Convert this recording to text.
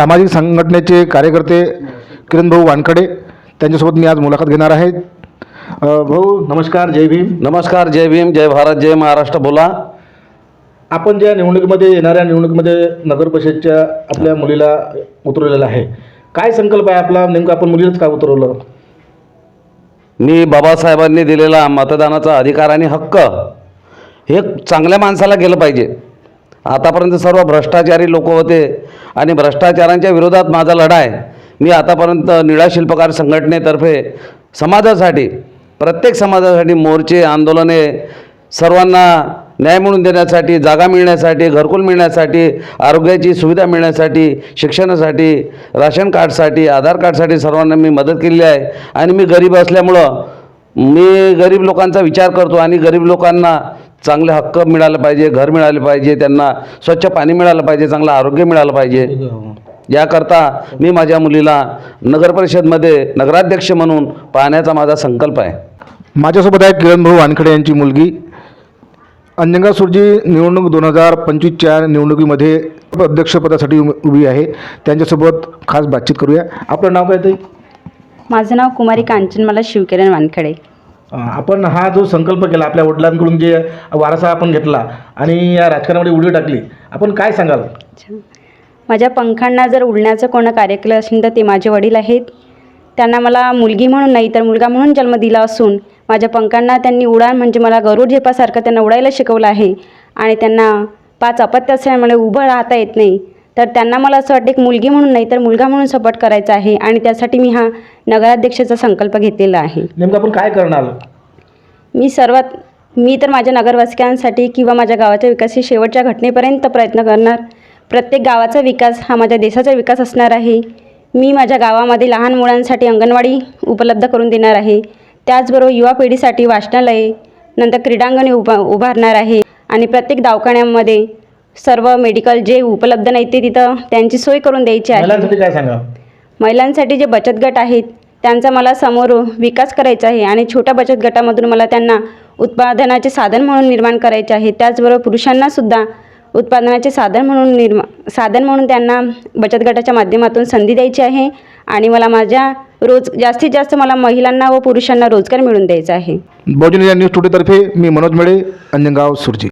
सामाजिक संघटनेचे कार्यकर्ते किरण भाऊ वानखडे त्यांच्यासोबत मी आज मुलाखत घेणार आहे. भाऊ नमस्कार जय भीम. नमस्कार जय भीम जय भारत जय महाराष्ट्र बोला. आपण ज्या निवडणुकीमध्ये येणाऱ्या निवडणुकीमध्ये नगर परिषदच्या आपल्या मुलीला उतरवलेलं आहे काय संकल्प आहे आपला? नेमकं आपण मुलीलाच का उतरवलं? मी बाबासाहेबांनी दिलेला मतदानाचा अधिकार आणि हक्क हे चांगल्या माणसाला गेलं पाहिजे. आतापर्यंत सर्व भ्रष्टाचारी लोक होते आणि भ्रष्टाचारांच्या विरोधात माझा लढा आहे मी आतापर्यंत निळा शिल्पकार संघटनेतर्फे समाजासाठी प्रत्येक समाजासाठी मोर्चे आंदोलने सर्वांना न्याय म्हणून देण्यासाठी जागा मिळण्यासाठी घरकुल मिळण्यासाठी आरोग्याची सुविधा मिळण्यासाठी शिक्षणासाठी राशन कार्डसाठी आधार कार्डसाठी सर्वांना मी मदत केलेली आहे. आणि मी गरीब असल्यामुळं मी गरीब लोकांचा विचार करतो आणि गरीब लोकांना चांगले हक्क मिळाले पाहिजे घर मिळाले पाहिजे त्यांना स्वच्छ पाणी मिळालं पाहिजे चांगलं आरोग्य मिळालं पाहिजे. याकरता मी माझ्या मुलीला नगरपरिषदमध्ये नगराध्यक्ष म्हणून पाहण्याचा माझा संकल्प आहे. माझ्यासोबत आहे किरण भाऊ वानखडे यांची मुलगी. अंजंगा सुरजी निवडणूक दोन हजार पंचवीसच्या निवडणुकीमध्ये अध्यक्षपदासाठी उभी उभी आहे. त्यांच्यासोबत खास बातचीत करूया. आपलं नाव काय ते माझं नाव कुमारी कांचनमाला शिवकिरण वानखडे. आपण हा जो संकल्प केला आपल्या वडिलांकडून जे वारसा आपण घेतला आणि या राजकारणामध्ये उडी टाकली आपण काय सांगाल? माझ्या पंखांना जर उडण्याचं कोणं कार्य केलं असेल तर ते माझे वडील आहेत. त्यांना मला मुलगी म्हणून नाही तर मुलगा म्हणून जन्म दिला असून माझ्या पंखांना त्यांनी उडान म्हणजे मला गरुड झेपासारखं त्यांना उडायला शिकवलं आहे. आणि त्यांना पाच अपत्य असल्यामुळे उभं राहता येत नाही. तर त्यांना मला असं वाटतं एक मुलगी म्हणून नाही तर मुलगा म्हणून सपोर्ट करायचा आहे आणि त्यासाठी मी हा नगराध्यक्षाचा संकल्प घेतलेला आहे. नेमकं आपण काय करणार? मी सर्वात मी तर माझ्या नगरवासियांसाठी किंवा माझ्या गावाच्या विकासी शेवटच्या घटनेपर्यंत प्रयत्न करणार. प्रत्येक गावाचा विकास हा माझ्या देशाचा विकास असणार आहे. मी माझ्या गावामध्ये लहान मुलांसाठी अंगणवाडी उपलब्ध करून देणार आहे. त्याचबरोबर युवा पिढीसाठी वाचनालये नंतर क्रीडांगणे उभा उभारणार आहे. आणि प्रत्येक दवाखान्यामध्ये सर्व मेडिकल जे उपलब्ध नाही ते तिथं त्यांची सोय करून द्यायची आहे. महिलांसाठी काय सांगा? महिलांसाठी जे बचत गट आहेत त्यांचा मला समोर विकास करायचा आहे आणि छोट्या बचत गटामधून मला त्यांना उत्पादनाचे साधन म्हणून निर्माण करायचे आहे. त्याचबरोबर पुरुषांनासुद्धा उत्पादनाचे साधन म्हणून निर्मा साधन म्हणून त्यांना बचत गटाच्या माध्यमातून संधी द्यायची आहे आणि मला माझ्या रोज जास्तीत जास्त मला महिलांना व पुरुषांना रोजगार मिळवून द्यायचा आहे. बहुजन या न्यूज टुडेतर्फे मी मनोज मेळे अंजनगाव सुरजी.